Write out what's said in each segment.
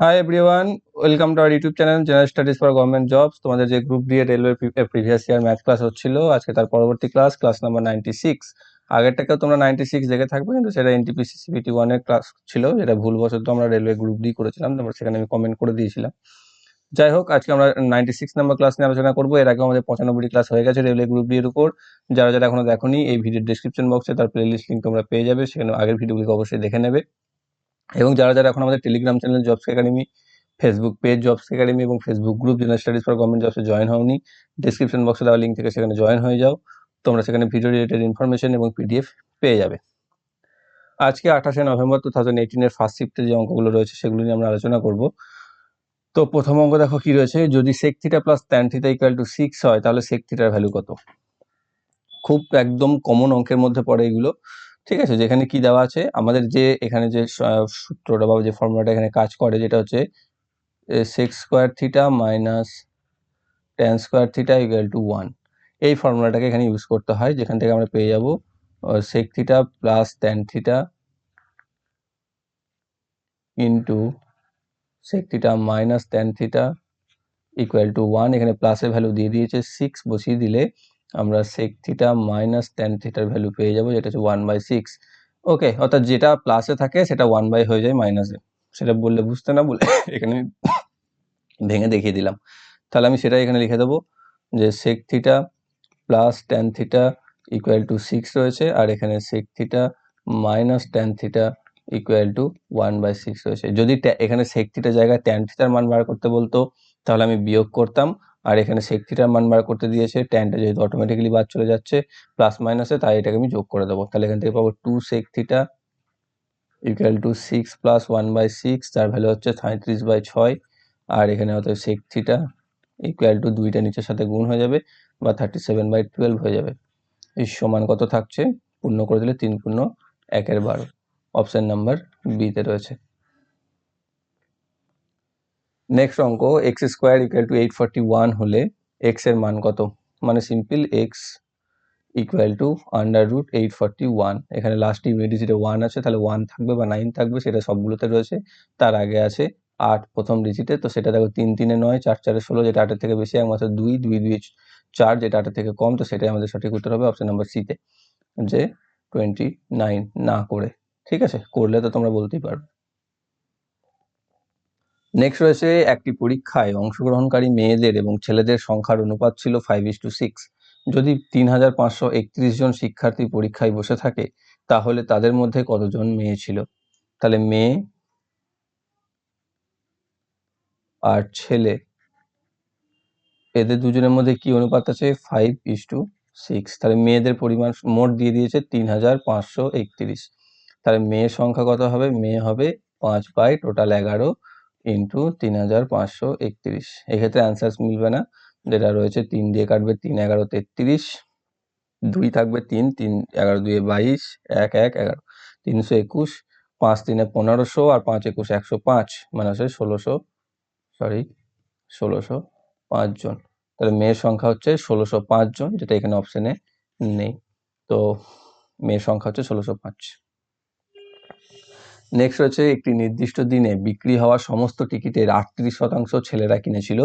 Hi everyone welcome to our YouTube channel general studies for government jobs তোমাদের যে group D railway previous year math class হচ্ছিল, আজকে তার পরবর্তী class class number ninety six আগেরটাকেও তোমরা ninety six দেখে থাকবে, কিন্তু সেটা এনটিপিসি সিবিটি ওয়ানের ক্লাস ছিল, যেটা ভুলবশত আমরা রেলওয়ে গ্রুপ ডি করেছিলাম, তারপর সেখানে আমি কমেন্ট করে দিয়েছিলাম। যাই হোক, আজকে আমরা নাইনটি সিক্স নাম্বার ক্লাস নিয়ে আলোচনা করব, এর আগে আমাদের পঁচানব্বই ক্লাস হয়ে গেছে রেলওয়ে গ্রুপ ডি এর উপর। যারা যারা এখনও দেখোনি, এই ভিডিওর ডিসক্রিপশন বক্সে তার প্লেলিস্ট লিঙ্ক তোমরা পেয়ে যাবে, সেখানে আগের ভিডিওগুলিকে অবশ্যই দেখে নেবে। এবং যারা যারা এখন আমাদের Telegram channel jobs academy Facebook page jobs academy এবং Facebook group general studies for government জবসে join হওনি ডিসক্রিপশন বক্সে দেওয়া লিঙ্ক থেকে সেখানে জয়েন হয়ে যাও, তোমরা সেখানে ভিডিও রিলেটেড ইনফরমেশন এবং পিডিএফ পেয়ে যাবে। আজকে আঠাশে নভেম্বর টু থাউজেন্ড এইটিনের ফার্স্ট শিফটের যে অঙ্কগুলো রয়েছে সেগুলো নিয়ে আমরা আলোচনা করব। তো প্রথম অঙ্ক দেখো কি রয়েছে, যদি sec theta plus tan theta equal to six হয়, তাহলে সেক থিটার ভ্যালু কত? খুব একদম কমন অঙ্কের মধ্যে পড়ে এগুলো। ঠিক আছে? যেখানে কি দেওয়া আছে? আমাদের যে এখানে যে সূত্রটা বা যে ফর্মুলাটা এখানে কাজ করে যেটা হচ্ছে six square theta minus ten square theta equal to one এই ফর্মুলাটাকে এখানে ইউজ করতে হয়। যেখান থেকে আমরা পেয়ে যাব sec theta plus ten theta into sec theta minus ten theta equal to one এখানে প্লাসের ভ্যালু দিয়ে দিয়েছে সিক্স বসিয়ে দিলে আমরা সেক থিটা মাইনাস টেন থিটার ভ্যালু পেয়ে যাব, যেটা হচ্ছে ওয়ান বাই সিক্স ওকে অর্থাৎ যেটা প্লাসে থাকে, সেটা ওয়ান বাই হয়ে যায় মাইনাসে সেটা বললে বুঝতে না বলে এখানে ভেঙে দেখিয়ে দিলাম। তাহলে আমি সেটাই এখানে লিখে দেবো যে sec theta plus ten theta equal to six রয়েছে, আর এখানে sec theta minus ten theta equal to one by six রয়েছে। যদি এখানে সেক থিটার জায়গায় ট্যান থিটার মান বার করতে বলতো, তাহলে আমি বিয়োগ করতাম আর এখানে সেক থিটার মান বার করতে দিয়েছে ট্যানটা যেহেতু অটোমেটিক্যালি বাদ চলে যাচ্ছে প্লাস মাইনাসে তাই এটাকে আমি যোগ করে দেবো। তাহলে এখান থেকে পাবো two sec theta equal to six plus one by six তার ভ্যালু হচ্ছে সাঁত্রিশ বাই ছয়, আর এখানে হয়তো সেক থিটা ইকুয়াল টু দুইটা নিচের সাথে গুণ হয়ে যাবে বা থার্টি সেভেন বাই টুয়েলভ হয়ে যাবে। এই সমান কত থাকছে? পূর্ণ করে দিলে তিন পূর্ণ একের বারো। অপশান নাম্বার বিতে রয়েছে। নেক্সট অঙ্ক x square equal to eight forty one হলে এক্সের মান কত? মানে simple x equal to under root eight forty one এখানে লাস্ট ইমিডিসিটে ওয়ান আছে, তাহলে ওয়ান থাকবে বা নাইন থাকবে, সেটা সবগুলোতে রয়েছে। তার আগে আছে আট, প্রথম ডিজিটে তো সেটা দেখো তিন, তিনে নয়, চার, চারে ষোলো, যেটা আটের থেকে বেশি, একমাত্র দুই দুই দুই, চার, যেটা আটের থেকে কম, তো সেটাই আমাদের সঠিক উত্তর হবে অপশন নাম্বার সিতে যে টোয়েন্টি নাইন না করে, ঠিক আছে? করলে তো তোমরা বলতেই পারবে। নেক্সট রয়েছে একটি পরীক্ষায় অংশগ্রহণকারী মেয়েদের এবং ছেলেদের সংখ্যার অনুপাত ছিল ফাইভ ইস টু সিক্স যদি তিন হাজার পাঁচশো একত্রিশ জন শিক্ষার্থী পরীক্ষায় বসে থাকে, তাহলে তাদের মধ্যে কতজন মেয়ে ছিল? তাহলে মেয়ে আর ছেলে, এদের দুজনের মধ্যে কি অনুপাত আছে? ফাইভ ইস টু সিক্স তাহলে মেয়েদের পরিমাণ মোট দিয়ে দিয়েছে তিন হাজার পাঁচশো একত্রিশ। তাহলে মেয়ের সংখ্যা কত হবে? মেয়ে হবে পাঁচ বাই টোটাল এগারো। ইন্টু তিন হাজার পাঁচশো একত্রিশ। এক্ষেত্রে অ্যান্সার মিলবে না। যেটা রয়েছে তিন দিয়ে কাটবে তিন এগারো তেত্রিশ। দুই থাকবে তিন তিন এগারো দুয়ে বাইশ, এক এক, এগারো। তিনশো একুশ, পাঁচ তিনে পনেরোশো আর পাঁচ একুশ একশো পাঁচ। মানে হচ্ছে ষোলোশো সরি ষোলোশো পাঁচজন তাহলে মেয়ের সংখ্যা হচ্ছে ষোলোশো পাঁচজন যেটা এখানে অপশানে নেই। তো মেয়ের সংখ্যা হচ্ছে ষোলোশো পাঁচ। নেক্সট হচ্ছে একটি নির্দিষ্ট দিনে বিক্রি হওয়া সমস্ত টিকিটের আটত্রিশ শতাংশ ছেলেরা কিনেছিল।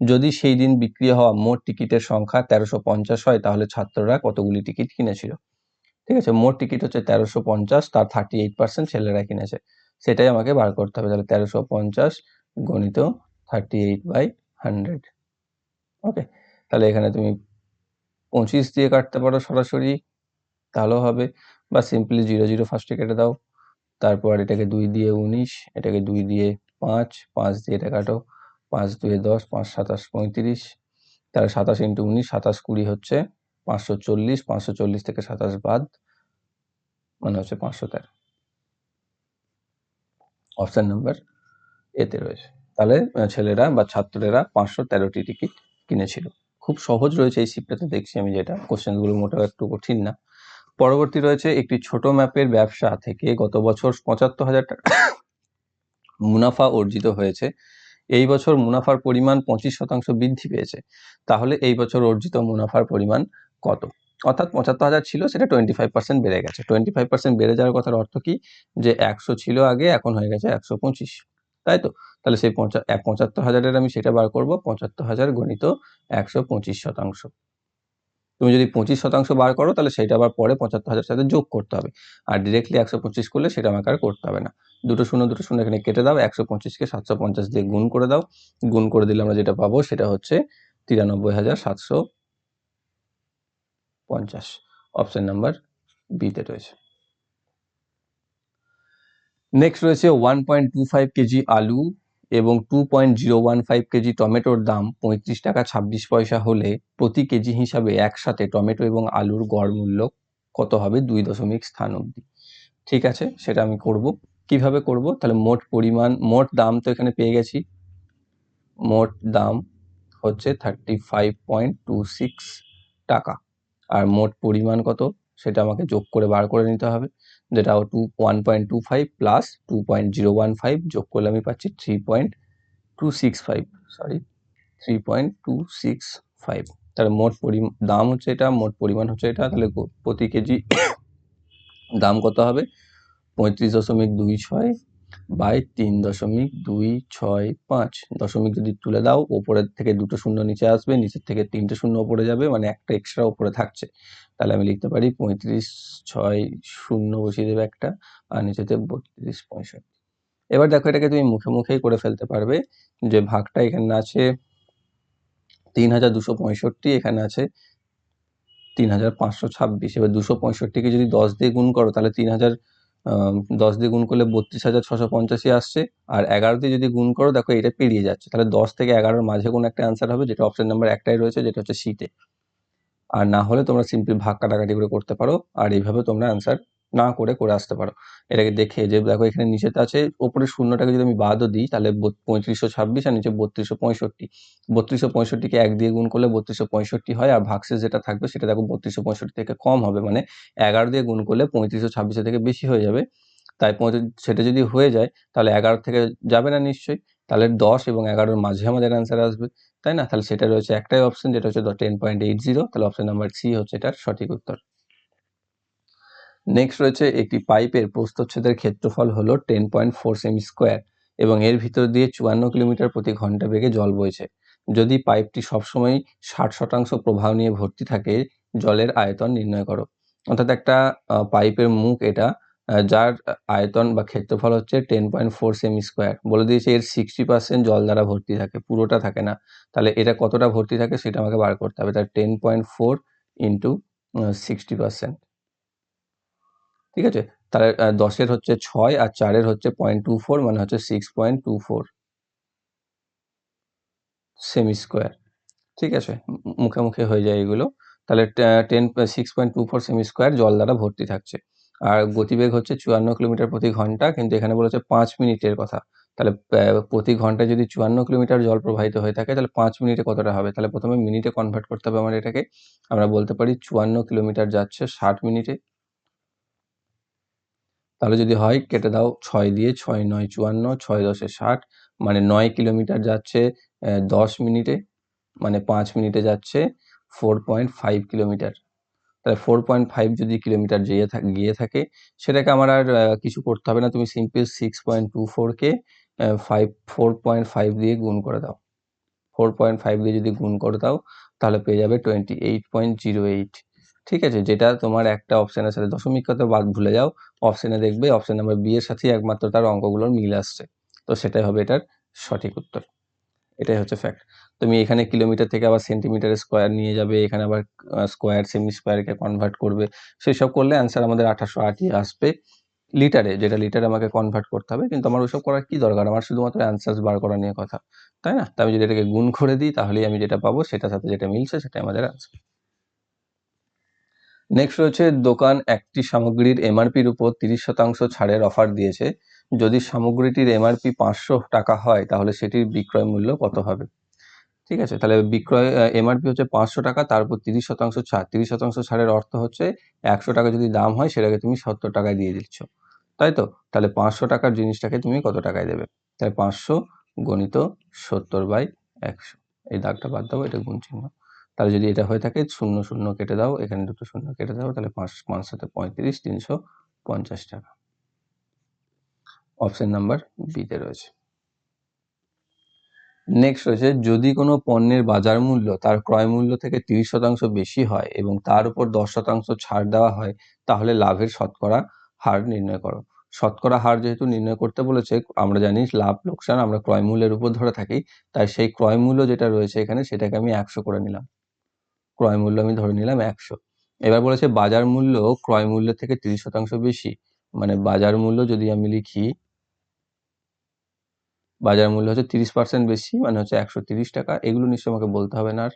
যদি সেই দিন বিক্রি হওয়া মোট টিকিটের সংখ্যা তেরোশো পঞ্চাশ হয়, তাহলে ছাত্ররা কতগুলি টিকিট কিনেছিল? ঠিক আছে, মোট টিকিট হচ্ছে তেরোশো পঞ্চাশ, তার থার্টি এইট পার্সেন্ট ছেলেরা কিনেছে। সেটাই আমাকে বার করতে হবে, তাহলে তেরোশো পঞ্চাশ গণিত thirty eight by hundred okay তাহলে এখানে তুমি পঁচিশ দিয়ে কাটতে পারো সরাসরি, তাহলেও হবে। বা সিম্পলি জিরো জিরো ফার্স্টে কেটে দাও। তারপর এটাকে দুই দিয়ে উনিশ, এটাকে দুই দিয়ে পাঁচ পাঁচ দিয়ে এটা কাটো পাঁচ দুয়ে দশ, পাঁচ সাতাশ পঁয়ত্রিশ, তাহলে সাতাশ ইন্টু উনিশ, সাতাশ কুড়ি হচ্ছে পাঁচশো চল্লিশ পাঁচশো চল্লিশ থেকে সাতাশ বাদ মানে হচ্ছে পাঁচশো তেরো। অপশান নাম্বার এতে রয়েছে। তাহলে ছেলেরা বা ছাত্রেরা পাঁচশো তেরোটি টিকিট কিনেছিল। খুব সহজ রয়েছে এই শিপটাতে দেখছি আমি যেটা। কোশ্চেনগুলো মোটেও একটু কঠিন না। পরবর্তী রয়েছে একটি ছোট ম্যাপের ব্যবসা থেকে গত বছর পঁচাত্তর হাজার টাকা মুনাফা অর্জিত হয়েছে। এই বছর মুনাফার পরিমাণ পঁচিশ শতাংশ বৃদ্ধি পেয়েছে। তাহলে এই বছর অর্জিত মুনাফার পরিমাণ কত? অর্থাৎ পঁচাত্তর হাজার ছিল, সেটা টোয়েন্টি ফাইভ পার্সেন্ট বেড়ে গেছে। টোয়েন্টি ফাইভ পার্সেন্ট বেড়ে যাওয়ার কথার অর্থ কি? যে একশো ছিল আগে, এখন হয়ে গেছে একশো পঁচিশ। তাই তো? তাহলে সেই পঁচা পঁচাত্তর হাজারের আমি সেটা বার করব, পঁচাত্তর হাজার গণিত একশো পঁচিশ শতাংশ। তুমি যদি পঁচিশ শতাংশ বার করো, তাহলে সেটা আবার পরে পঁচাত্তর হাজার সাথে যোগ করতে হবে। আর ডিরেক্টলি একশো পঁচিশ করলে সেটা আমাকে আর করতে হবে না। দুটো শূন্য দুটো শূন্য এখানে কেটে দাও, একশো পঁচিশকে সাতশো পঞ্চাশ দিয়ে গুণ করে দাও। গুণ করে দিলে আমরা যেটা পাবো সেটা হচ্ছে তিরানব্বই হাজার সাতশো পঞ্চাশ। অপশন নাম্বার বিতে রয়েছে। নেক্সট রয়েছে one point two five kg আলু। এবং two point zero one five kg টমেটোর দাম পঁয়ত্রিশ টাকা ছাব্বিশ পয়সা হলে প্রতি কেজি হিসাবে একসাথে টমেটো এবং আলুর গড় মূল্য কত হবে? দুই দশমিক স্থান অবধি। ঠিক আছে, সেটা আমি করব। কীভাবে করব? তাহলে মোট পরিমাণ, মোট দাম তো এখানে পেয়ে গেছি। মোট দাম হচ্ছে thirty five point two six টাকা। আর মোট পরিমাণ কত? সেটা আমাকে যোগ করে বার করে নিতে হবে। যেটা two one point two five plus two point zero one five যোগ করলে আমি পাচ্ছি three point two six five sorry three point two six five তাহলে মোট দাম হচ্ছে এটা, মোট পরিমাণ হচ্ছে এটা, তাহলে প্রতি কেজি দাম কত হবে? পঁয়ত্রিশ দশমিক দুই ছয় বাই তিন দশমিক দুই ছয় পাঁচ। দশমিক যদি তুলে দাও, ওপরের থেকে দুটো শূন্য নিচে আসবে, নিচের থেকে তিনটে শূন্য ওপরে যাবে মানে একটা এক্সট্রা ওপরে থাকছে। তাহলে আমি লিখতে পারি পঁয়ত্রিশ ছয় শূন্য বসিয়ে দেবে একটা, আর নিচেতে বত্রিশ পঁয়ষট্টি। এবার দেখো এটাকে তুমি মুখে মুখেই করে ফেলতে পারবে যে ভাগটা এখানে আছে তিন হাজার দুশো পঁয়ষট্টি, এখানে আছে তিন হাজার পাঁচশো ছাব্বিশ। এবার দুশো পঁয়ষট্টিকে যদি দশ দিয়ে গুণ করো, তাহলে তিন হাজার দশ দিয়ে গুণ করলে বত্রিশ হাজার ছশো পঞ্চাশি আসছে। আর এগারো দিয়ে যদি গুণ করো, দেখো এটা পেরিয়ে যাচ্ছে। তাহলে দশ থেকে এগারোর মাঝে কোনো একটা অ্যান্সার হবে, যেটা অপশন নাম্বার একটাই রয়েছে, যেটা হচ্ছে শীতে আর না হলে তোমরা সিম্পলি ভাগ কাটাকাটি করে করতে পারো। আর এইভাবে তোমরা অ্যান্সার না করে করে আসতে পারো। এটাকে দেখে যে, দেখো এখানে নিচেতে আছে ওপরে শূন্যটাকে যদি আমি বাদও দিই, তাহলে পঁয়ত্রিশশো ছাব্বিশ আর নিচে বত্রিশশো পঁয়ষট্টি। বত্রিশশো পঁয়ষট্টিকে এক দিয়ে গুণ করলে বত্রিশশো পঁয়ষট্টি হয়, আর ভাগশেষ যেটা থাকবে সেটা দেখো বত্রিশশো পঁয়ষট্টি থেকে কম হবে মানে এগারো দিয়ে গুণ করলে পঁয়ত্রিশশো ছাব্বিশের থেকে বেশি হয়ে যাবে। তাই সেটা যদি হয়ে যায়, তাহলে এগারো থেকে যাবে না নিশ্চয়ই, তাহলে দশ এবং এগারোর মাঝে আমাদের অ্যান্সার আসবে, তাই না? তাহলে সেটা রয়েছে একটাই অপশন যেটা হচ্ছে টেন পয়েন্ট এইট জিরো তাহলে অপশন নাম্বার সি হচ্ছে এটার সঠিক উত্তর। নেক্সট রয়েছে একটি পাইপের প্রস্থচ্ছেদের ক্ষেত্রফল হলো টেন পয়েন্ট ফোর সেমি স্কোয়ার এবং এর ভিতর দিয়ে চুয়ান্ন কিলোমিটার প্রতি ঘণ্টা বেগে জল বইছে। যদি পাইপটি সবসময় ষাট শতাংশ প্রভাব নিয়ে ভর্তি থাকে, জলের আয়তন নির্ণয় করো। অর্থাৎ একটা পাইপের মুখ এটা যার আয়তন বা ক্ষেত্রফল হচ্ছে টেন পয়েন্ট ফোর সেমি স্কোয়ার বলে দিয়েছে এর সিক্সটি পার্সেন্ট জল দ্বারা ভর্তি থাকে, পুরোটা থাকে না। তাহলে এটা কতটা ভর্তি থাকে সেটা আমাকে বার করতে হবে। তার ten point four into sixty percent ঠিক আছে? তাহলে দশের হচ্ছে ছয় আর চারের হচ্ছে পয়েন্ট টু ফোর মানে হচ্ছে সিক্স পয়েন্ট টু ফোর সেমি স্কোয়ার ঠিক আছে? মুখে মুখে হয়ে যায় এগুলো। তাহলে ten six point two four semi square জল দ্বারা ভর্তি থাকছে। আর গতিবেগ হচ্ছে চুয়ান্ন কিলোমিটার প্রতি ঘণ্টা, কিন্তু এখানে বলেছে পাঁচ মিনিটের কথা। তাহলে প্রতি ঘন্টায় যদি চুয়ান্ন কিলোমিটার জল প্রবাহিত হয়ে থাকে, তাহলে পাঁচ মিনিটে কতটা হবে? তাহলে প্রথমে মিনিটে কনভার্ট করতে হবে আমার এটাকে। আমরা বলতে পারি চুয়ান্ন কিলোমিটার যাচ্ছে ষাট মিনিটে। তাহলে যদি হয়, কেটে দাও ছয় দিয়ে ছয় নয় চুয়ান্ন, ছয় দশে ষাট মানে নয় কিলোমিটার যাচ্ছে দশ মিনিটে মানে পাঁচ মিনিটে যাচ্ছে ফোর পয়েন্ট ফাইভ কিলোমিটার। তাহলে ফোর পয়েন্ট ফাইভ যদি কিলোমিটার যেয়ে গিয়ে থাকে, সেটাকে আমার আর কিছু করতে হবে না, তুমি সিম্পল সিক্স পয়েন্ট টু ফোরকে ফাইভ ফোর পয়েন্ট ফাইভ দিয়ে গুণ করে দাও। ফোর পয়েন্ট ফাইভ দিয়ে যদি গুণ করে দাও, তাহলে পেয়ে যাবে twenty eight point zero eight ঠিক আছে? যেটা তোমার একটা অপশানের সাথে দশমিক কত বাদ ভুলে যাও। অপশানে দেখবে অপশান নাম্বার বি এর সাথেই একমাত্র তার অঙ্কগুলোর মিল আসছে। তো সেটাই হবে এটার সঠিক উত্তর। এটাই হচ্ছে ফ্যাক্ট তুমি এখানে কিলোমিটার থেকে আবার সেন্টিমিটার স্কোয়ার নিয়ে যাবে, এখানে আবার স্কোয়ার সেমি স্কোয়ারকে কনভার্ট করবে। সেসব করলে অ্যান্সার আমাদের আঠাশশো আটই আসবে। লিটারে, যেটা লিটারে আমাকে কনভার্ট করতে হবে, কিন্তু আমার ওইসব করার কি দরকার? আমার শুধুমাত্র অ্যান্সার্স বার করা নিয়ে কথা। তাই না? তো আমি যদি এটাকে গুণ করে দিই, তাহলেই আমি যেটা পাবো, সেটার সাথে যেটা মিলছে, সেটাই আমাদের অ্যান্সার নেক্সট রয়েছে, দোকান একটি সামগ্রীর এমআরপির উপর তিরিশ শতাংশ ছাড়ের অফার দিয়েছে। যদি সামগ্রীটির এমআরপি পাঁচশো টাকা হয়, তাহলে সেটির বিক্রয় মূল্য কত হবে? ঠিক আছে, তাহলে বিক্রয় এমআরপি হচ্ছে পাঁচশো টাকা তারপর তিরিশ শতাংশ ছাড়। তিরিশ শতাংশ ছাড়ের অর্থ হচ্ছে একশো টাকা যদি দাম হয়, সেটাকে তুমি সত্তর টাকায় দিয়ে দিচ্ছ। তাই তো? তাহলে পাঁচশো টাকার জিনিসটাকে তুমি কত টাকায় দেবে? তাই পাঁচশো গণিত সত্তর বাই একশো। এই দাগটা বাদ দেবো এটা গুণ চিহ্ন। তাহলে যদি এটা হয়ে থাকে শূন্য শূন্য কেটে দাও, এখানে দুটো শূন্য কেটে দাও, তাহলে পাঁচ পাঁচ সাথে পঁয়ত্রিশ, তিনশো পঞ্চাশ টাকা। অপশন নাম্বার বিতে রয়েছে। নেক্সট রয়েছে, যদি কোনো পণ্যের বাজার মূল্য তার ক্রয় মূল্য থেকে তিরিশ শতাংশ বেশি হয় এবং তার উপর দশ শতাংশ ছাড় দেওয়া হয়, তাহলে লাভের শতকরা হার নির্ণয় করো। শতকরা হার যেহেতু নির্ণয় করতে বলেছে, আমরা জানি লাভ, লোকসান, আমরা ক্রয় মূল্যের উপর ধরে থাকি, তাই সেই ক্রয় মূল্য যেটা রয়েছে এখানে সেটাকে আমি একশো করে নিলাম। ক্রয় মূল্য আমি ধরে নিলাম একশো। এবার বলেছে বাজার মূল্য ক্রয় মূল্য থেকে তিরিশ শতাংশ বেশি। মানে বাজার মূল্য যদি আমি লিখি, বাজার মূল্য হচ্ছে তিরিশ পার্সেন্ট বেশি মানে হচ্ছে একশো তিরিশ টাকা। এগুলো নিশ্চয়ই আমাকে বলতে হবে না আর।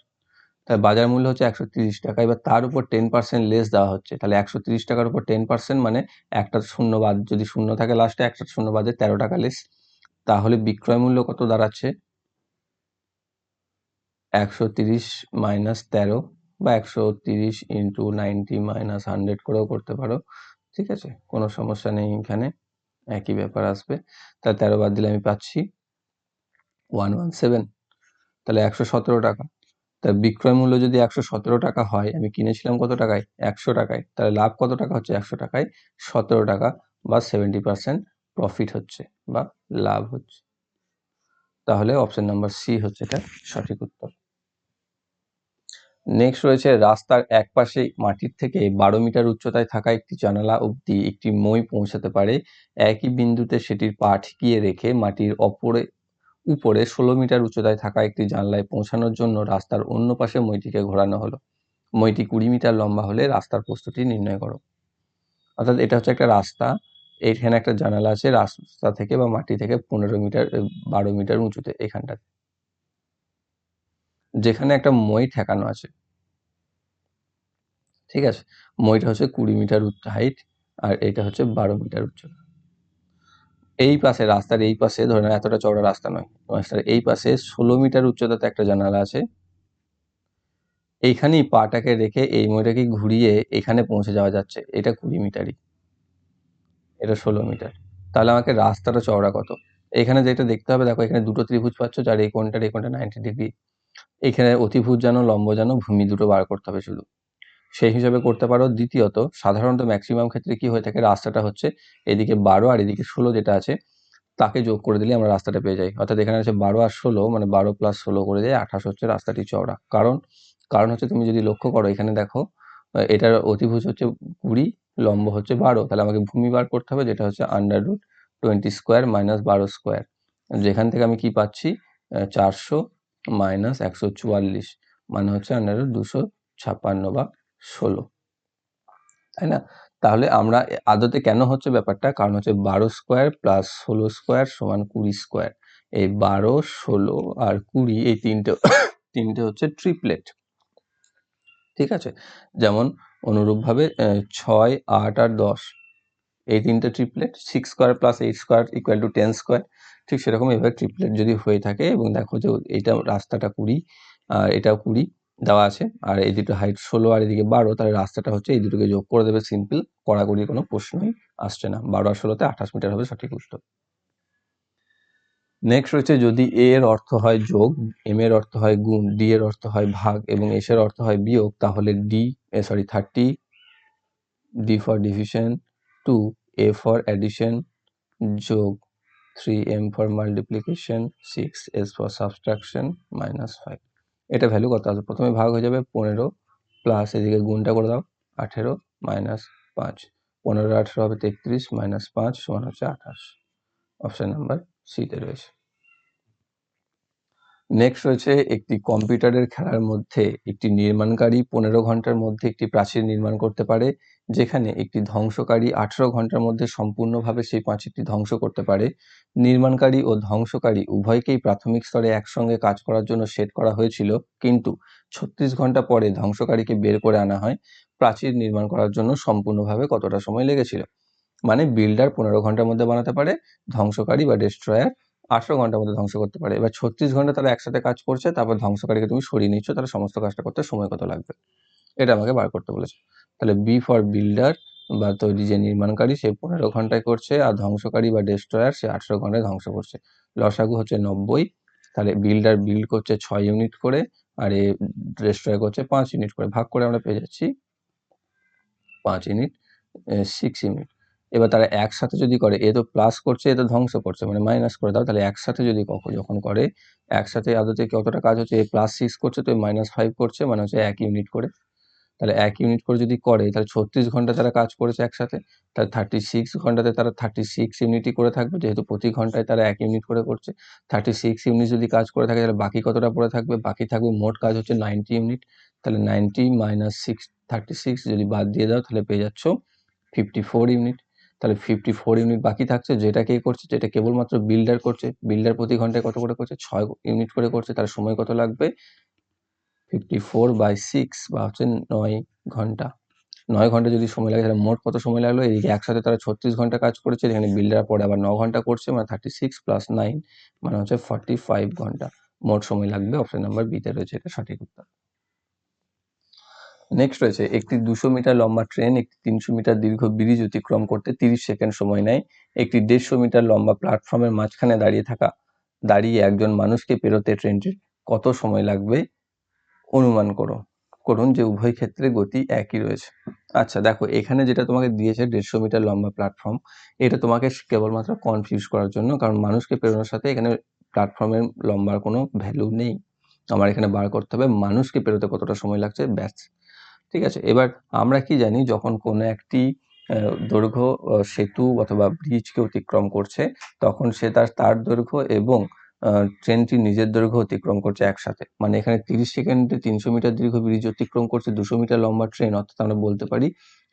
তাই বাজার মূল্য হচ্ছে একশো তিরিশ টাকা। এবার তার উপর টেন পার্সেন্ট লেস দেওয়া হচ্ছে। তাহলে একশো তিরিশ টাকার উপর টেন পার্সেন্ট মানে একটা শূন্য বাদ, যদি শূন্য থাকে লাস্টে একটা শূন্য বাদে তেরো টাকা লেস তাহলে বিক্রয় মূল্য কত দাঁড়াচ্ছে? একশো তিরিশ মাইনাস তেরো বা একশো তিরিশ ইন্টু নাইনটি মাইনাস হান্ড্রেড করেও করতে পারো, ঠিক আছে? কোনো সমস্যা নেই এখানে, একই ব্যাপার আসবে। তাহলে তেরো বাদ দিলে আমি পাচ্ছি ওয়ান ওয়ান সেভেন তাহলে একশো সতেরো টাকা। তার বিক্রয় মূল্য যদি একশো সতেরো টাকা হয়, আমি কিনেছিলাম কত টাকায়? একশো টাকায়। তাহলে লাভ কত টাকা হচ্ছে? একশো টাকায় সতেরো টাকা বা সেভেন্টি পার্সেন্ট প্রফিট হচ্ছে বা লাভ হচ্ছে। তাহলে অপশন নাম্বার সি হচ্ছে এটা সঠিক উত্তর। নেক্সট রয়েছে রাস্তার এক পাশে মাটির থেকে বারো মিটার উচ্চতায় থাকা একটি জানালা অবধি একটি মই পৌঁছাতে পারে। একই বিন্দুতে সেটির পা ঠিকিয়ে রেখে মাটির অপরে, উপরে ষোলো মিটার উচ্চতায় থাকা একটি জানলায় পৌঁছানোর জন্য রাস্তার অন্য পাশে মইটিকে ঘোরানো হলো। মইটি কুড়ি মিটার লম্বা হলে রাস্তার প্রস্তুতি নির্ণয় করো। অর্থাৎ এটা হচ্ছে একটা রাস্তা এইখানে একটা জানালা আছে রাস্তা থেকে বা মাটি থেকে পনেরো মিটার বারো মিটার উঁচুতে এখানটাতে। যেখানে একটা মই ঠেকানো আছে। ঠিক আছে? মইটা হচ্ছে কুড়ি মিটার হাইট আর এটা হচ্ছে বারো মিটার উচ্চতা এই পাশে, রাস্তার এই পাশে, ধরে নেন এতটা চওড়া রাস্তা নয়, রাস্তার এই পাশে ষোলো মিটার উচ্চতাতে একটা জানালা আছে। এইখানেই পাটাকে রেখে এই মইটাকে ঘুরিয়ে এখানে পৌঁছে যাওয়া যাচ্ছে। এটা কুড়ি মিটারই। এটা ষোলো মিটার। তাহলে আমাকে রাস্তাটা চওড়া কত? এখানে যেটা দেখতে হবে, দেখো এখানে দুটো ত্রিভুজ পাচ্ছ, যার এই কোণটার এই কোণটা নাইনটি ডিগ্রি এখানে অতিভুজ জানো লম্ব জানো ভূমি দুটো বার করতে হবে শুধু। সেই হিসাবে করতে পারো। দ্বিতীয়ত, সাধারণত ম্যাক্সিমাম ক্ষেত্রে কি হয়ে থাকে, রাস্তাটা হচ্ছে এদিকে বারো আর এদিকে ষোলো যেটা আছে, তাকে যোগ করে দিলে আমরা রাস্তাটা পেয়ে যাই। অর্থাৎ এখানে আছে বারো আর ষোলো মানে বারো প্লাস ষোলো করে দিয়ে আঠাশ হচ্ছে রাস্তাটি চওড়া। কারণ কারণ হচ্ছে তুমি যদি লক্ষ্য করো, এখানে দেখো এটার অতিভুজ হচ্ছে কুড়ি, লম্ব হচ্ছে বারো। তাহলে আমাকে ভূমি বার করতে হবে, যেটা হচ্ছে under root twenty square minus বারো স্কোয়ার যেখান থেকে আমি কি পাচ্ছি চারশো মাইনাস একশো চুয়াল্লিশ মানে হচ্ছে আন্ডার রুট দুশো ছাপ্পান্ন বা ষোলো। তাই না? তাহলে আমরা আদতে কেন হচ্ছে ব্যাপারটা? কারণ হচ্ছে বারো স্কোয়ার প্লাস ষোলো স্কোয়ার সমান কুড়ি স্কোয়ার। এই বারো, ষোলো আর কুড়ি এই তিনটে তিনটে হচ্ছে ট্রিপলেট। ঠিক আছে? যেমন অনুরূপভাবে ছয়, আট আর দশ, এই তিনটে triplet. Six square plus eight square equal to ten square ঠিক সেরকম এবার ট্রিপলেট যদি হয়ে থাকে এবং দেখো যে এটা রাস্তাটা কুড়ি, আর এটাও কুড়ি দেওয়া আছে। আর এই দুটো হাইট ষোলো আর এদিকে বারো, তাহলে রাস্তাটা হচ্ছে এই দুটোকে যোগ করে দেবে সিম্পল কড়াকড়ি কোনো প্রশ্নই আসছে না। বারো আর ষোলোতে আঠাশ মিটার হবে সঠিক উত্তর। নেক্সট রয়েছে যদি এ এর অর্থ হয় যোগ এম এর অর্থ হয় গুণ ডি এর অর্থ হয় ভাগ এবং এস এর অর্থ হয় বিয়োগ, তাহলে d a sorry thirty d for division two a for addition যোগ three m for multiplication six s for subtraction minus five এটা ভ্যালু কত? আসবে প্রথমে ভাগ হয়ে যাবে পনেরো প্লাস এদিকে গুণটা করে দাও, আঠেরো মাইনাস পাঁচ। পনেরো আঠেরো হবে তেত্রিশ মাইনাস পাঁচ সমান হচ্ছে আঠাশ। অপশান নাম্বার সিতে রয়েছে। নেক্সট রয়েছে একটি কম্পিউটারের খেলার মধ্যে একটি নির্মাণকারী পনেরো ঘণ্টার মধ্যে একটি প্রাচীর নির্মাণ করতে পারে, যেখানে একটি ধ্বংসকারী আঠেরো ঘণ্টার মধ্যে সম্পূর্ণভাবে সেই প্রাচীরটি ধ্বংস করতে পারে। নির্মাণকারী ও ধ্বংসকারী উভয়কেই প্রাথমিক স্তরে একসঙ্গে কাজ করার জন্য সেট করা হয়েছিল, কিন্তু ছত্রিশ ঘণ্টা পরে ধ্বংসকারীকে বের করে আনা হয়। প্রাচীর নির্মাণ করার জন্য সম্পূর্ণভাবে কতটা সময় লেগেছিল? মানে বিল্ডার পনেরো ঘণ্টার মধ্যে বানাতে পারে, ধ্বংসকারী বা ডেস্ট্রয়ার আঠেরো ঘণ্টার মধ্যে ধ্বংস করতে পারে। এবার ছত্রিশ ঘণ্টা তারা একসাথে কাজ করছে, তারপর ধ্বংসকারীকে তুমি সরিয়ে নিচ্ছ, তারা সমস্ত কাজটা করতে সময় কত লাগবে? এটা আমাকে বার করতে বলেছে। তাহলে বি ফর বিল্ডার বা তৈরি যে নির্মাণকারী, সে পনেরো ঘন্টায় করছে, আর ধ্বংসকারী বা ডেস্ট্রয়ার সে আঠেরো ঘন্টায় ধ্বংস করছে। লসাগু হচ্ছে নব্বই, তাহলে বিল্ডার বিল্ড করছে ছয় ইউনিট করে, আর এ ডেস্ট্রয় করছে পাঁচ ইউনিট করে। ভাগ করে আমরা পেয়ে যাচ্ছি পাঁচ ইউনিট সিক্স ইউনিট এবার তারা একসাথে যদি করে, এ তো প্লাস করছে, এ তো ধ্বংস করছে মানে মাইনাস করে দাও, তাহলে একসাথে যদি যখন করে, একসাথে আদতে কতটা কাজ হচ্ছে? এ প্লাস সিক্স করছে, তো মাইনাস ফাইভ করছে মানে হচ্ছে এক ইউনিট করে। তাহলে এক ইউনিট করে যদি করে, তাহলে ছত্রিশ ঘণ্টা তারা কাজ করেছে একসাথে, তাহলে থার্টি সিক্স ঘন্টাতে তারা থার্টি সিক্স ইউনিটই করে থাকবে, যেহেতু প্রতি ঘন্টায় তারা এক ইউনিট করে করছে। থার্টি সিক্স ইউনিট যদি কাজ করে থাকে, তাহলে বাকি কতটা পড়ে থাকবে? বাকি থাকবে মোট কাজ হচ্ছে নাইনটি ইউনিট তাহলে ninety minus six thirty six যদি বাদ দিয়ে দাও, তাহলে পেয়ে যাচ্ছ ফিফটি ফোর ইউনিট তাহলে ফিফটি ফোর ইউনিট বাকি থাকছে, যেটা কে করছে, যেটা কেবলমাত্র বিল্ডার করছে বিল্ডার প্রতি ঘন্টায় কত করে করছে? ছয় ইউনিট করে করছে, তার সময় কত লাগবে? ফিফটি ফোর বাই সিক্স বা হচ্ছে নয় ঘণ্টা। নয় ঘণ্টা যদি সময় লাগে, তাহলে মোট কত সময় লাগল? এদিকে একসাথে তারা ছত্রিশ ঘণ্টা কাজ করেছে, এখানে বিল্ডার পরে আবার ন ঘণ্টা করছে মানে থার্টি সিক্স প্লাস নাইন মানে হচ্ছে ফর্টি ফাইভ ঘণ্টা। মোট সময় লাগবে অপশন নাম্বার বিতে রয়েছে, এটা সঠিক উত্তর। নেক্সট রয়েছে, একটি দুশো মিটার লম্বা ট্রেন একটি তিনশো মিটার দীর্ঘ ব্রিজ অতিক্রম করতে তিরিশ সেকেন্ড সময় নেয়। একটি দেড়শো মিটার লম্বা প্ল্যাটফর্মের মাঝখানে দাঁড়িয়ে থাকা, দাঁড়িয়ে একজন মানুষকে পেরোতে ট্রেনটির কত সময় লাগবে অনুমান করো, করুন যে উভয় ক্ষেত্রে গতি একই রয়েছে। আচ্ছা দেখো, এখানে যেটা তোমাকে দিয়েছে দেড়শো মিটার লম্বা প্ল্যাটফর্ম এটা তোমাকে কেবলমাত্র কনফিউজ করার জন্য, কারণ মানুষকে পেরোনোর সাথে এখানে প্ল্যাটফর্মের লম্বার কোনো ভ্যালু নেই। আমার এখানে বার করতে হবে, মানুষকে পেরোতে কতটা সময় লাগছে, ব্যাস। ঠিক আছে? এবার আমরা কি জানি যখন কোনো একটি দৈর্ঘ্য সেতু অথবা ব্রিজকে অতিক্রম করছে, তখন সে তার তার দৈর্ঘ্য এবং ট্রেনটি নিজের দৈর্ঘ্য অতিক্রম করছে একসাথে। মানে এখানে তিরিশ সেকেন্ডে তিনশো মিটার দীর্ঘ ব্রিজ অতিক্রম করছে, দুশো মিটার লম্বা ট্রেন, অর্থাৎ আমরা বলতে পারি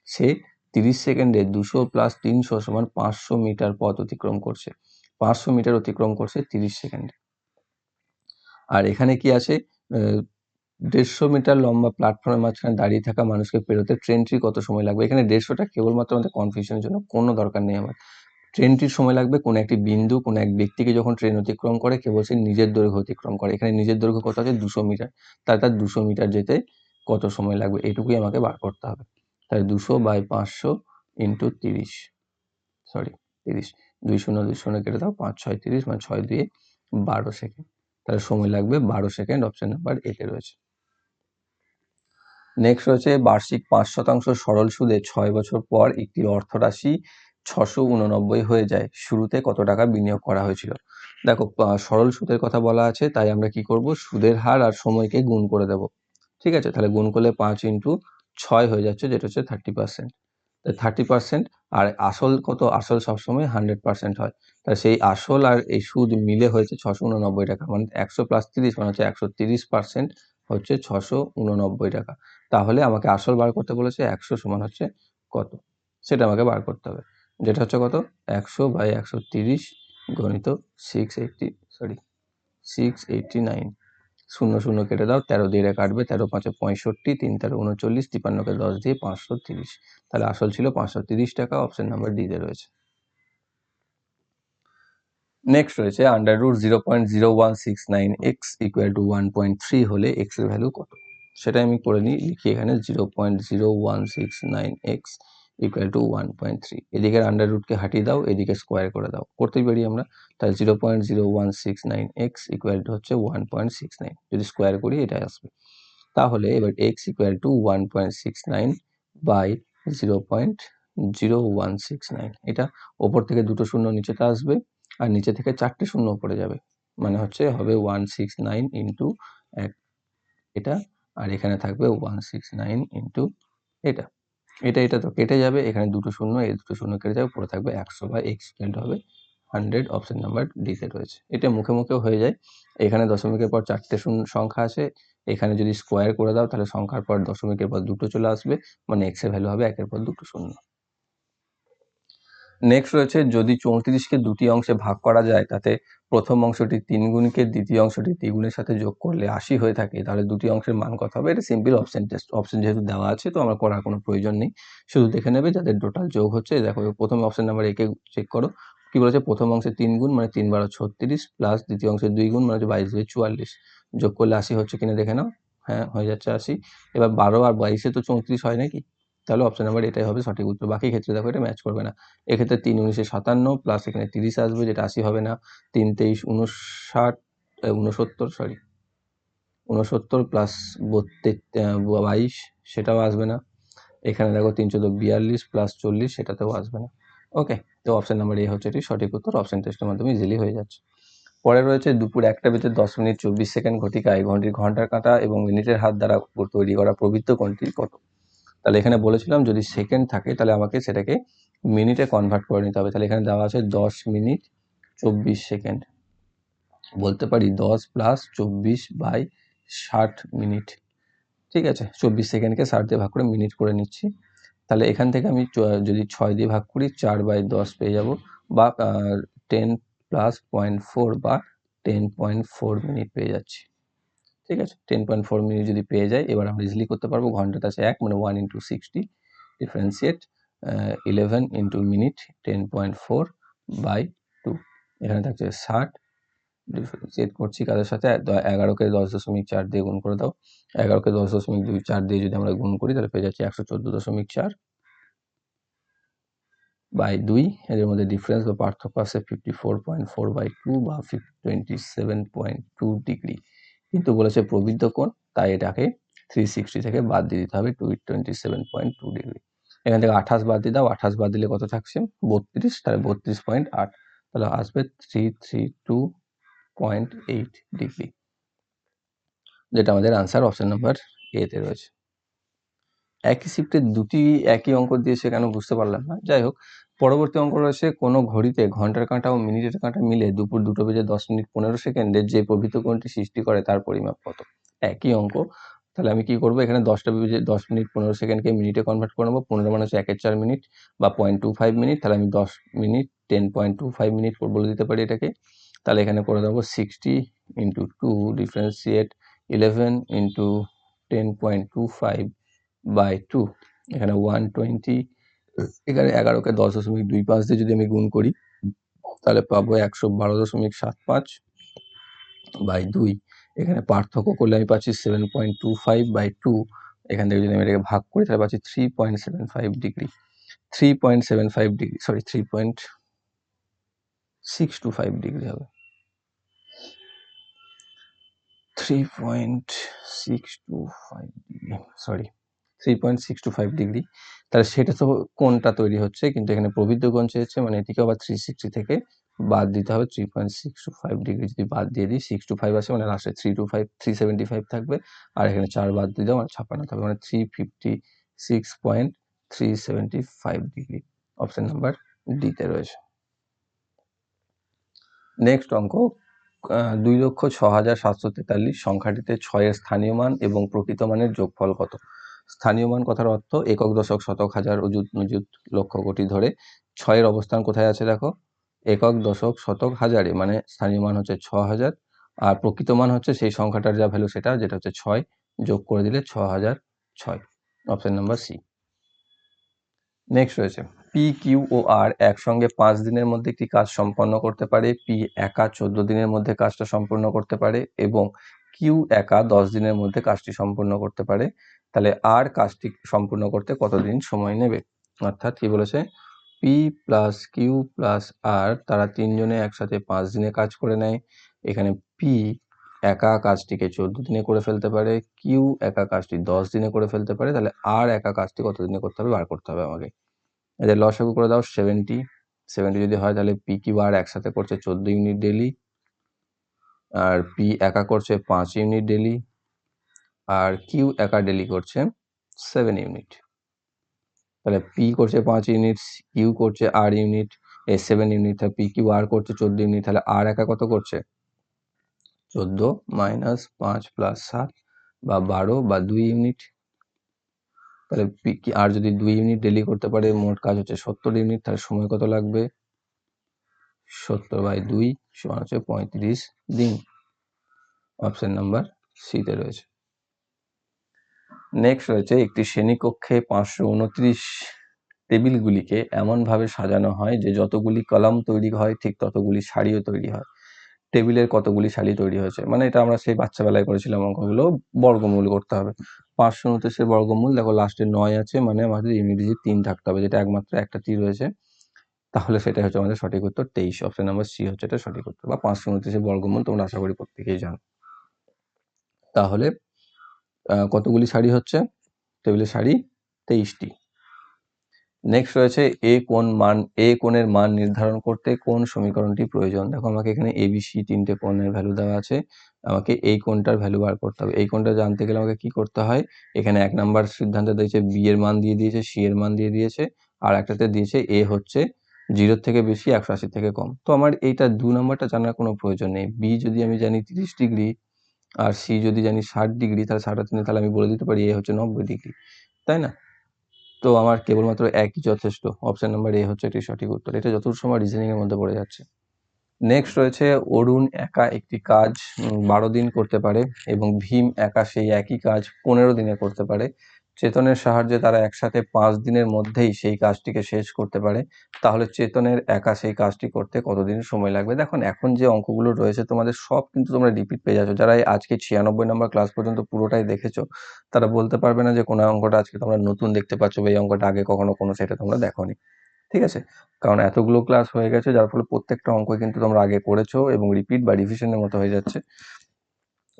সে তিরিশ সেকেন্ডে দুশো প্লাস তিনশো সমান পাঁচশো মিটার পথ অতিক্রম করছে। পাঁচশো মিটার অতিক্রম করছে তিরিশ সেকেন্ডে। আর এখানে কি আছে? আহ, দেড়শো মিটার লম্বা প্ল্যাটফর্মের মাঝখানে দাঁড়িয়ে থাকা মানুষকে পেরোতে ট্রেনটির কত সময় লাগবে? এখানে দেড়শোটা কেবলমাত্র আমাদের কনফিউশনের জন্য কোনো দরকার নেই আমার। ট্রেনটির সময় লাগবে কোনো একটি বিন্দু কোনো এক ব্যক্তিকে যখন ট্রেন অতিক্রম করে কেবল সে নিজের দৈর্ঘ্য অতিক্রম করে। এখানে নিজের দৈর্ঘ্য কত আছে? দুশো মিটার। তাহলে তার দুশো মিটার যেতে কত সময় লাগবে? এটুকুই আমাকে বার করতে হবে। তাই দুশো বাই পাঁচশো ইন্টু তিরিশ। সরি তিরিশ। দুই শূন্য দুই শূন্য কেটে দাও পাঁচ ছয় তিরিশ মানে ছয় দুয়ে বারো সেকেন্ড। তাহলে সময় লাগবে বারো সেকেন্ড অপশন নাম্বার এতে রয়েছে। নেক্সট রয়েছে বার্ষিক পাঁচ শতাংশ সরল সুদে ছয় বছর পর একটি অর্থরাশি ছশো উননব্বই হয়ে যায়। শুরুতে কত টাকা বিনিয়োগ করা হয়েছিল? দেখো সরল সুদের কথা বলা আছে, তাই আমরা কি করব? সুদের হার আর সময়কে গুণ করে দেব। ঠিক আছে? তাহলে গুণ করলে পাঁচ ইন্টু ছয় হয়ে যাচ্ছে, যেটা হচ্ছে থার্টি পার্সেন্ট থার্টি পার্সেন্ট আর আসল কত? আসল সবসময় হান্ড্রেড পার্সেন্ট হয়। তাই সেই আসল আর এই সুদ মিলে হয়েছে ছশো উননব্বই টাকা। মানে একশো প্লাস তিরিশ মানে হচ্ছে একশো তিরিশ পার্সেন্ট হচ্ছে ছশো উননব্বই টাকা। তাহলে আমাকে আসল বার করতে বলেছে একশো সমান হচ্ছে কত? সেটা আমাকে বার করতে হবে। যেটা হচ্ছে কত? একশো বাই একশো তিরিশ গণিত six eighty sorry six eighty nine শূন্য শূন্য কেটে দাও, তেরো দিয়ে কাটবে, তেরো পাঁচে পঁয়ষট্টি, তিন তেরো উনচল্লিশ তিপান্নকে দশ দিয়ে পাঁচশো তিরিশ। তাহলে আসল ছিল পাঁচশো তিরিশ টাকা অপশন নাম্বার ডিতে রয়েছে। নেক্সট রয়েছে under root zero point zero one six nine x equal to one point three হলে এক্সের ভ্যালু কত? সেটা আমি করে নিই, লিখি এখানে zero point zero one six nine x equal to one point three এদিকের আন্ডার রুটকে হাঁটিয়ে দাও, এদিকে স্কোয়ার করে দাও। করতেই পারি আমরা, তাহলে zero point zero one six nine x equal to হচ্ছে ওয়ান পয়েন্ট সিক্স নাইন যদি স্কোয়ার করি এটা আসবে। তাহলে এবার x equal to one point six nine by zero point zero one six nine এটা ওপর থেকে দুটো শূন্য নিচেতে আসবে, আর নিচে থেকে চারটে শূন্য পড়ে যাবে। মানে হচ্ছে হবে ওয়ান সিক্স নাইন ইন্টু এক। এটা আর এখানে থাকবে ওয়ান সিক্স নাইন ইন্টু এটা। এটা এটা তো কেটে যাবে, এখানে দুটো শূন্য, এই দুটো শূন্য কেটে যাবে পরে থাকবে একশো বা এক্স হবে হান্ড্রেড অপশন নাম্বার ডিতে রয়েছে এটা মুখে মুখেও হয়ে যায়। এখানে দশমিকের পর চারটে শূন্য সংখ্যা আছে এখানে যদি স্কোয়ার করে দাও, তাহলে সংখ্যার পর দশমিকের পর দুটো চলে আসবে মানে এক্সের ভ্যালু হবে একের পর দুটো শূন্য। নেক্সট রয়েছে, যদি চৌত্রিশকে দুটি অংশে ভাগ করা যায়, তাতে প্রথম অংশটি তিন গুণকে, দ্বিতীয় অংশটি দ্বিগুণের সাথে যোগ করলে আশি হয়ে থাকে, তাহলে দুটি অংশের মান কত হবে। এটা সিম্পল অপশন টেস্ট অপশন যেহেতু দেওয়া আছে, তো আমরা করার কোনো প্রয়োজন নেই। শুধু দেখে নেবে যাদের টোটাল যোগ হচ্ছে। দেখো, প্রথম অপশন নাম্বার একে চেক করো। কি বলেছে? প্রথম অংশে তিন গুণ মানে তিন বারো ছত্রিশ প্লাস দ্বিতীয় অংশে দুই গুণ মানে হচ্ছে বাইশ দুই চুয়াল্লিশ। যোগ করলে আশি হচ্ছে কিনা দেখে নাও। হ্যাঁ হয়ে যাচ্ছে আশি। এবার বারো আর বাইশে তো চৌত্রিশ হয় নাকি? তাহলে অপশন নাম্বার এটাই হবে, সঠিক উত্তর। বাকি ক্ষেত্রে দেখো এটা ম্যাচ করবে না। এক্ষেত্রে তিন উনিশে সাতান্ন প্লাস এখানে তিরিশ আসবে, যেটা আশি হবে না। তিন তেইশ উনষাট উনসত্তর সরি উনসত্তর প্লাস বত্রিশ বাইশ, সেটাও আসবে না। এখানে দেখো তিন চোদ্দ বিয়াল্লিশ প্লাস চল্লিশ, সেটাতেও আসবে না। ওকে তো অপশন নাম্বার এ হচ্ছে এটি সঠিক উত্তর। অপশন টেস্টের মাধ্যমে ইজিলি হয়ে যাচ্ছে। পরে রয়েছে দুপুর একটা বেজে দশ মিনিট চব্বিশ সেকেন্ড ঘটিকায়, ঘন্টির ঘণ্টার কাঁটা এবং মিনিটের হাত দ্বারা তৈরি করা প্রবৃত্ত কোণটি কত? তাহলে এখানে বলেছিলাম যদি সেকেন্ড থাকে তাহলে আমাকে সেটাকে মিনিটে কনভার্ট করে নিতে হবে। তাহলে এখানে দেওয়া আছে দশ মিনিট চব্বিশ সেকেন্ড বলতে পারি দশ প্লাস চব্বিশ বাই ষাট মিনিট ঠিক আছে? চব্বিশ সেকেন্ডকে ষাট দিয়ে ভাগ করে মিনিট করে নিচ্ছি। তাহলে এখান থেকে আমি যদি ছয় দিয়ে ভাগ করি, চার বাই দশ পেয়ে যাব। বা টেন প্লাস পয়েন্ট ফোর বা টেন পয়েন্ট ফোর মিনিট পেয়ে যাচ্ছি। ঠিক আছে? টেন পয়েন্ট ফোর মিনিট যদি পেয়ে যাই, এবার আমরা ইজিলি করতে পারব, ঘন্টাটা আছে এক মানে one into sixty differentiate eleven into minute ten point four by two এখানে থাকছে ষাট ডিফারেন্সিয়েট করছি কাদের সাথে? এগারোকে দশ দশমিক চার দিয়ে গুণ করে দাও। এগারোকে দশ দশমিক দুই চার দিয়ে যদি আমরা গুণ করি, তাহলে পেয়ে যাচ্ছি একশো চোদ্দ দশমিক চার বাই দুই। এদের মধ্যে ডিফারেন্স বা পার্থক্য আছে fifty four point four by two বা twenty seven point two degree কিন্তু বলেছে প্রবৃদ্ধ কোণ, তাই এটাকে থ্রি সিক্সটি থেকে বাদ দিয়ে দিতে হবে two twenty seven point two degree এখান থেকে আঠাশ বাদ দিয়ে দাও, আঠাশ বাদ দিলে কত থাকছে? বত্রিশ, তাহলে বত্রিশ পয়েন্ট আট, তাহলে আসবে three three two point eight degree যেটা আমাদের আনসার অপশন নাম্বার এতে রয়েছে। একই শিফটে দুটি, একই অঙ্ক দিয়েছে কেন বুঝতে পারলাম না। যাই হোক পরবর্তী অঙ্ক রয়েছে, কোনো ঘড়িতে ঘণ্টার কাঁটা ও মিনিটের কাঁটা মিলে দুপুর দুটো বেজে দশ মিনিট পনেরো সেকেন্ডে যে প্রভৃত কোণটি সৃষ্টি করে তার পরিমাপ কত? একই অঙ্ক। তাহলে আমি কি করব? এখানে দশটা বেজে দশ মিনিট পনেরো সেকেন্ডকে মিনিটে কনভার্ট করে নেব। পনেরো মানে হচ্ছে একের চার মিনিট বা পয়েন্ট টু ফাইভ মিনিট। তাহলে আমি দশ minute ten point two five minute বলে দিতে পারি এটাকে। তাহলে এখানে করে দেবো sixty into two differentiate eleven into ten point two five by two এখানে ওয়ান টোয়েন্টি এখানে এগারোকে দশ দশমিক দুই পাঁচ দিয়ে যদি আমি গুণ করি তাহলে পাবো একশো বারো দশমিক সাত পাঁচ বাই দুই। এখানে পার্থক্য করলে আমি পাচ্ছি seven point two five by two এখান থেকে যদি আমি এটাকে ভাগ করি তাহলে পাচ্ছি three point seven five degree three point seven five degree sorry three point six two five degree হবে। Three point six two five degree sorry three point six two five degree তাহলে সেটা তো কোনটা তৈরি হচ্ছে কিন্তু এখানে প্রবৃদ্ধ কোণ চেয়েছে মানে এটিকে আবার থ্রি সিক্সটি থেকে বাদ দিতে হবে three point six two five degree যদি বাদ দিয়ে দিই সিক্স টু ফাইভ আসে মানে লাস্টে three two five three seventy five থাকবে আর এখানে চার বাদ দিয়ে দাও মানে ছাপ্পান্ন থাকবে মানে three fifty six point three seventy five degree option number ডিতে রয়েছে। নেক্সট অঙ্ক দুই লক্ষ ছ হাজার সাতশো তেতাল্লিশ সংখ্যাটিতে ছয়ের স্থানীয় মান এবং প্রকৃত মানের যোগফল কত? স্থানীয় মান কথার অর্থ একক দশক শতক হাজার অযুত নজুত লক্ষ কোটি ধরে। ছয়ের অবস্থান কোথায় আছে দেখো? একক দশক শতক হাজারে মানে স্থানীয় মান হচ্ছে ছ হাজার। আর প্রকৃত মান হচ্ছে সেই সংখ্যাটার যা ভ্যালু সেটা, যেটা হচ্ছে ছয়, যোগ করে দিলে ছ হাজার ছয়। অপশন নাম্বার সি নেক্সট রয়েছে পি কিউ ও আর একসঙ্গে পাঁচ দিনের মধ্যে একটি কাজ সম্পন্ন করতে পারে। পি একা চোদ্দ দিনের মধ্যে কাজটা সম্পন্ন করতে পারে এবং কিউ একা দশ দিনের মধ্যে কাজটি সম্পন্ন করতে পারে। তাহলে আর কাজটি সম্পূর্ণ করতে কতদিন সময় নেবে? অর্থাৎ কি বলেছে? P plus Q plus R তারা তিনজনে একসাথে পাঁচ দিনে কাজ করে নেয়। এখানে পি একা কাজটিকে চোদ্দ দিনে করে ফেলতে পারে। কিউ একা কাজটি দশ দিনে করে ফেলতে পারে। তাহলে আর একা কাজটি কত দিনে করতে হবে? বার করতে হবে আমাকে। এদের লসাগু করে দাও সেভেন্টি সেভেন্টি যদি হয় তাহলে পি কিউ আর একসাথে করছে চোদ্দ ইউনিট ডেলি আর পি একা করছে পাঁচ ইউনিট ডেলি আর কিউ একা ডেলি করছে সেভেন ইউনিট তাহলে পি করছে পাঁচ ইউনিট কিউ করছে আর ইউনিট এ সেভেন ইউনিট তাহলে পি কিউ আর করছে চোদ্দ ইউনিট তাহলে আর একা কত করছে? চোদ্দ মাইনাস পাঁচ প্লাস সাত বা বারো বা দুই ইউনিট তাহলে পি আর যদি দুই ইউনিট ডেলি করতে পারে, মোট কাজ হচ্ছে সত্তর ইউনিট তাহলে সময় কত লাগবে? সত্তর বাই দুই সমান হচ্ছে পঁয়ত্রিশ দিন। অপশন নাম্বার সিতে রয়েছে। নেক্সট রয়েছে একটি শ্রেণীকক্ষে পাঁচশো উনত্রিশ টেবিলগুলিকে এমনভাবে সাজানো হয় যে যতগুলি কলাম তৈরি হয়, ঠিক ততগুলি শাড়িও তৈরি হয়। টেবিলের কতগুলি শাড়ি তৈরি হয়েছে? মানে এটা আমরা সেই বাচ্চাবেলায় করেছিলাম অঙ্কগুলো, বর্গমূল করতে হবে। পাঁচশো উনত্রিশের বর্গমূল, দেখো লাস্টে নয় আছে মানে আমাদের ইংরেজি তিন থাকতে হবে, যেটা একমাত্র একটা তীর রয়েছে। তাহলে সেটা হচ্ছে আমাদের সঠিক উত্তর তেইশ অপশন নাম্বার সি হচ্ছে এটা সঠিক উত্তর, বা পাঁচশো উনত্রিশের বর্গমূল তোমরা আশা করি প্রত্যেকেই জানো। তাহলে কতগুলি শাড়ি হচ্ছে? টেবিলের শাড়ি তেইশটি। নেক্সট রয়েছে এ কোন মান এ কোণের মান নির্ধারণ করতে কোন সমীকরণটি প্রয়োজন? দেখো, আমাকে এখানে এ এবিসি তিনটে কোণের ভ্যালু দেওয়া আছে। আমাকে এই কোণটার ভ্যালু বার করতে হবে। এই কোণটা জানতে গেলে আমাকে কি করতে হয়? এখানে এক নাম্বার সিদ্ধান্ত দিয়েছে বি এর মান দিয়ে দিয়েছে সি এর মান দিয়ে দিয়েছে, আর একটাতে দিয়েছে এ হচ্ছে জিরোর থেকে বেশি, একশো আশি থেকে কম। তো আমার এইটা দু নম্বরটা জানার কোনো প্রয়োজন নেই। বি যদি আমি জানি তিরিশ ডিগ্রি আর সি যদি জানি ষাট ডিগ্রি, তাহলে ষাট তিনে তাহলে আমি বলে দিতে পারি এ হচ্ছে নব্বই ডিগ্রি, তাই না? তো আমার কেবলমাত্র একই যথেষ্ট। অপশান নাম্বার এ হচ্ছে এটি সঠিক উত্তর। এটা যতটুকু সময় রিজেনিংয়ের মধ্যে পড়ে যাচ্ছে। নেক্সট রয়েছে অরুণ একা একটি কাজ বারো দিন করতে পারে এবং ভীম একা সেই একই কাজ পনেরো দিনে করতে পারে। চেতনের সাহায্যে তারা একসাথে পাঁচ দিনের মধ্যেই সেই কাজটিকে শেষ করতে পারে। তাহলে চেতনের একা সেই কাজটি করতে কতদিন সময় লাগবে? দেখুন, এখন যে অঙ্কগুলো রয়েছে, তোমাদের সব কিন্তু তোমরা রিপিট পেয়ে যাচ্ছ। যারা আজকে ছিয়ানব্বই নম্বর ক্লাস পর্যন্ত পুরোটাই দেখেছ, তারা বলতে পারবে না যে কোনো অঙ্কটা আজকে তোমরা নতুন দেখতে পাচ্ছ বা এই অঙ্কটা আগে কখনো কোনো সেটা তোমরা দেখোনি। ঠিক আছে? কারণ এতগুলো ক্লাস হয়ে গেছে, যার ফলে প্রত্যেকটা অঙ্ক কিন্তু তোমরা আগে করেছ এবং রিপিট বা রিভিশনের মতো হয়ে যাচ্ছে।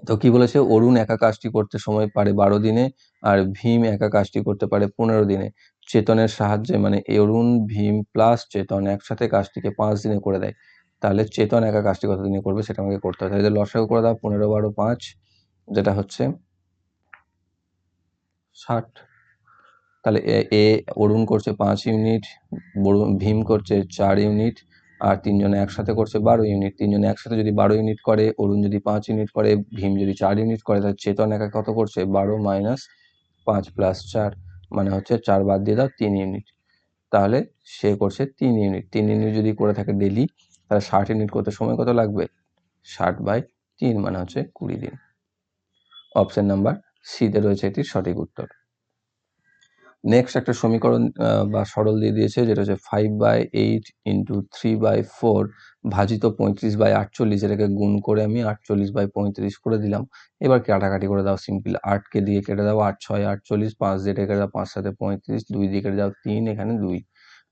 তো কি বলেছে? অরুণ একা কাজটি করতে সময় পারে বারো দিনে আর ভীম একা কাজটি করতে পারে পনেরো দিনে। চেতনের সাহায্যে মানে অরুণ, ভীম প্লাস চেতন একসাথে কাজটিকে পাঁচ দিনে করে দেয়। তাহলে চেতন একা কাজটি কত দিনে করবে সেটা আমাকে করতে হবে। তাহলে লসাগু করে দাও পনেরো বারো পাঁচ, যেটা হচ্ছে ষাট। তাহলে এ অরুণ করছে পাঁচ ইউনিট ভীম করছে চার ইউনিট আর তিনজনে একসাথে করছে বারো ইউনিট তিনজনে একসাথে যদি বারো ইউনিট করে, অরুণ যদি পাঁচ ইউনিট করে, ভীম যদি চার ইউনিট করে, তাহলে চেতন একা কত করছে? বারো মাইনাস পাঁচ প্লাস চার মানে হচ্ছে চার বাদ দিয়ে দাও তিন ইউনিট তাহলে সে করছে তিন ইউনিট তিন ইউনিট যদি করে থাকে ডেলি তাহলে ষাট ইউনিট করতে সময় কত লাগবে? ষাট বাই তিন মানে হচ্ছে কুড়ি দিন। অপশন নাম্বার সিতে রয়েছে এটির সঠিক উত্তর। নেক্সট একটা সমীকরণ বা সরল দিয়ে দিয়েছে, যেটা হচ্ছে five by eight into three by four ভাজিত পঁয়ত্রিশ বাই আটচল্লিশ, এটাকে গুণ করে আমি আটচল্লিশ বাই পঁয়ত্রিশ করে দিলাম। এবার কাটাকাটি করে দাও সিম্পল আটকে দিয়ে কেটে দাও, আট ছয়, আটচল্লিশ, পাঁচ দিয়ে কেটে দাও, পাঁচ সাথে পঁয়ত্রিশ, দুই দিয়ে কেটে দাও, তিন, এখানে দুই।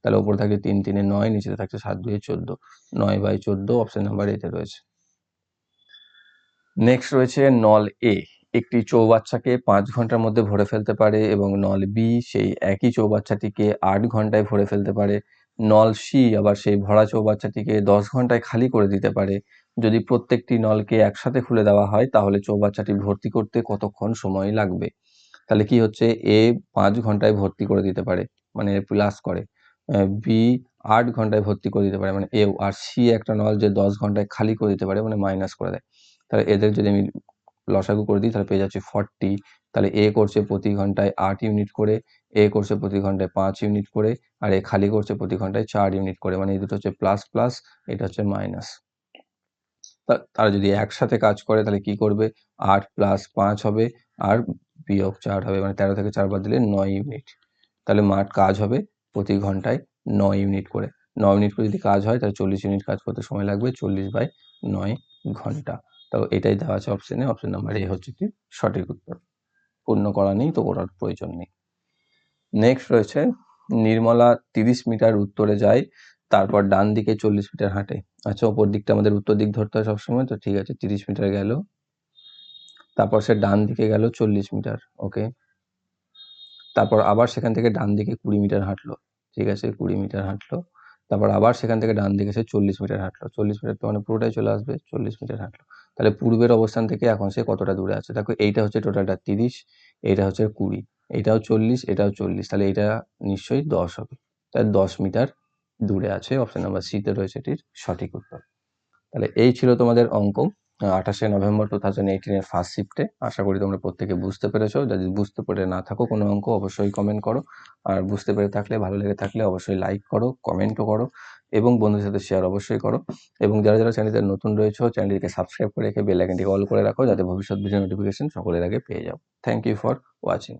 তাহলে ওপরে থাকে তিন, তিনে নয় নিচে থাকছে সাত, দুয়ে চোদ্দ। নয় বাই চোদ্দ অপশন নাম্বার এতে রয়েছে। নেক্সট রয়েছে নল এ একটি চৌবাচ্চাকে পাঁচ ঘণ্টার মধ্যে ভরে ফেলতে পারে এবং নল বি সেই একই চৌবাচ্চাটিকে আট ঘন্টায় ভরে ফেলতে পারে। নল সি আবার সেই ভরা চৌবাচ্চাটিকে দশ ঘন্টায় খালি করে দিতে পারে। যদি প্রত্যেকটি নলকে একসাথে খুলে দেওয়া হয়, তাহলে চৌবাচ্চাটি ভর্তি করতে কতক্ষণ সময় লাগবে? তাহলে কি হচ্ছে? এ পাঁচ ঘন্টায় ভর্তি করে দিতে পারে মানে প্লাস করে। বি আট ঘন্টায় ভর্তি করে দিতে পারে মানে এ আর সি একটা নল যে দশ ঘন্টায় খালি করে দিতে পারে মানে মাইনাস করে দেয়। তাহলে এদের যদি আমি লসাগু করে দিই, তাহলে পেয়ে যাচ্ছি ফর্টি তাহলে এ করছে প্রতি ঘন্টায় আট ইউনিট করে এ করছে প্রতি ঘন্টায় পাঁচ ইউনিট করে, আর এ খালি করছে প্রতি ঘন্টায় চার ইউনিট করে মানে এই দুটো হচ্ছে প্লাস প্লাস এটা হচ্ছে মাইনাস তারা যদি একসাথে কাজ করে, তাহলে কি করবে? আট প্লাস পাঁচ হবে, আর বিয়োগ চার হবে মানে তেরো থেকে চার বাদ দিলে নয় ইউনিট তাহলে মাঠ কাজ হবে প্রতি ঘন্টায় নয় ইউনিট করে। নয় ইউনিট করে যদি কাজ হয়, তাহলে চল্লিশ ইউনিট কাজ করতে সময় লাগবে, চল্লিশ বাই নয় ঘণ্টা। তো এটাই দেওয়া আছে অপশনে অপশন নাম্বার এ হচ্ছে কি, সঠিক উত্তর। পূর্ণ করা নেই তো করার প্রয়োজন নেই। নেক্সট রয়েছে, নির্মলা তিরিশ মিটার উত্তরে যায়, তারপর ডান দিকে চল্লিশ মিটার হাঁটে। আচ্ছা ওপর দিকটা আমাদের উত্তর দিক ধরতে হয় সবসময়, তো ঠিক আছে, তিরিশ মিটার গেল। তারপর সে ডান দিকে গেল চল্লিশ মিটার, ওকে। তারপর আবার সেখান থেকে ডান দিকে কুড়ি মিটার হাঁটলো, ঠিক আছে, কুড়ি মিটার হাঁটলো। তারপর আবার সেখান থেকে ডান দিকে সে চল্লিশ মিটার হাঁটলো। চল্লিশ মিটার তো মানে পুরোটাই চলে আসবে, চল্লিশ মিটার হাঁটলো। তাহলে পূর্বের অবস্থান থেকে এখন সে কতটা দূরে আছে? দেখো এইটা হচ্ছে টোটালটা তিরিশ, এইটা হচ্ছে কুড়ি, এটাও চল্লিশ এটাও চল্লিশ, তাহলে এটা নিশ্চয়ই দশ হবে। তাহলে দশ মিটার দূরে আছে অপশন নাম্বার সিতে রয়েছে এটির সঠিক উত্তর। তাহলে এই ছিল তোমাদের অঙ্ক, আঠাশে নভেম্বর টু থাউজেন্ড এইটিনের ফার্স্ট শিফটে আশা করি তোমরা প্রত্যেকে বুঝতে পেরেছ। যদি বুঝতে পেরে না থাকো কোনো অঙ্ক, অবশ্যই কমেন্ট করো। আর বুঝতে পেরে থাকলে, ভালো লেগে থাকলে অবশ্যই লাইক করো কমেন্টও করো। এবং বন্ধুদের সাথে শেয়ার অবশ্যই করো। এবং যারা যারা চ্যানেলে নতুন রয়েছে চ্যানেলটিকে সাবস্ক্রাইব করে রেখে বেল আইকনটিকে অল করে রাখো, যাতে ভবিষ্যৎ ভিডিও নোটিফিকেশন সকলের আগে পেয়ে যাও। Thank you for watching